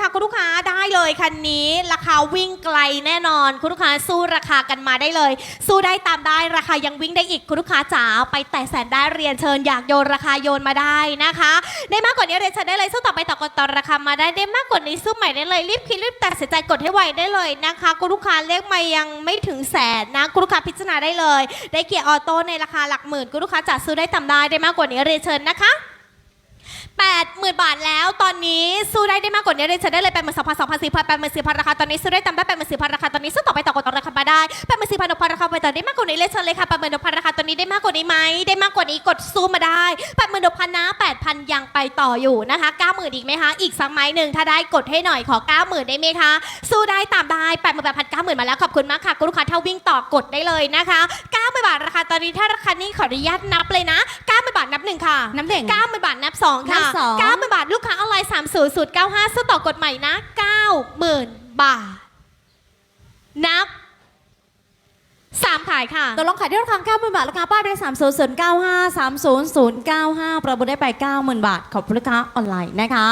ค่ะ คุณลูกค้าได้เลยคันนี้ ราคาวิ่งไกลแน่นอน คุณลูกค้าสู้ราคากันมาได้เลย สู้ได้ตามได้ราคายังวิ่งได้อีกคุณลูกค้าจ๋าไปแต่แสนได้เรียนเชิญอยากโยนราคาโยนมาได้นะคะ ได้มากกว่านี้เรียนเชิญได้เลยสู้ต่อไปต่อกดต่อราคามาได้ได้มากกว่านี้สู้ใหม่ได้เลยรีบคิดรีบตัดสินใจกดให้ไวได้เลยนะคะคุณลูกค้าเลขม่ยังไม่ถึงแสนนะคุณลูกค้าพิจารณาได้เลย ได้เกียร์ออโต้ในราคาหลักหมื่นคุณลูกค้าจ๋าซื้อได้ตามได้ได้มากกว่านี้เรียนเชิญนะคะ 80,000 บาทแล้ว ตอนนี้สู้ได้ได้มากกว่านี้เลยจะได้เลย8 2 0 0 0 2 4 0 0 0 8 4 0 0 0ราคาตอนนี้สู้ได้ตามได้8 4 0 0 0ราคาตอนนี้สู้ต่อไปต่อกดต่อราคามาได้8 4 0 0 0ราคาไปต่อได้มากกว่านี้เลยเชิญเลยค่ะ8 6 0 0 0ราคาตอนนี้ได้มากกว่านี้ไหมได้มากกว่านี้กดสู้มาได้8 6 0 0 0นหกพันนะ8,000ยังไปต่ออยู่นะคะ90,000อีกไหมคะอีกสักไม้หนึ่งถ้าได้กดให้หน่อยขอ90,000ได้ไหมคะสู้ได้ตามได้8 8 0 0 0 90,000มาแล้วขอบคุณมากค่ะคุณลูกค้าถ้าวิ่งต่อกดได้เลยนะคะ90,000บาทราคาตอนนี้ถ้าราคานี้ขออนุญาตนับเลยนะ 90,000บาทนับหนึ่งค่ะน้ำเด่ง90,000บาทนับ2ค่ะนับสอง90,000บาทลูกค้าออนไลน์30095ซื้อต่อกฎใหม่นะ90,000บาท นับ3ขายค่ะ ตกลงขายที่ราคาเก้าหมื่นบาท ราคาป้ายได้สามศูนย์ศูนย์เก้าห้าสามศูนย์ศูนย์เก้าห้าประมูลได้ไปเก้าหมื่นบาท ขอบคุณลูกค้าออนไลน์นะคะ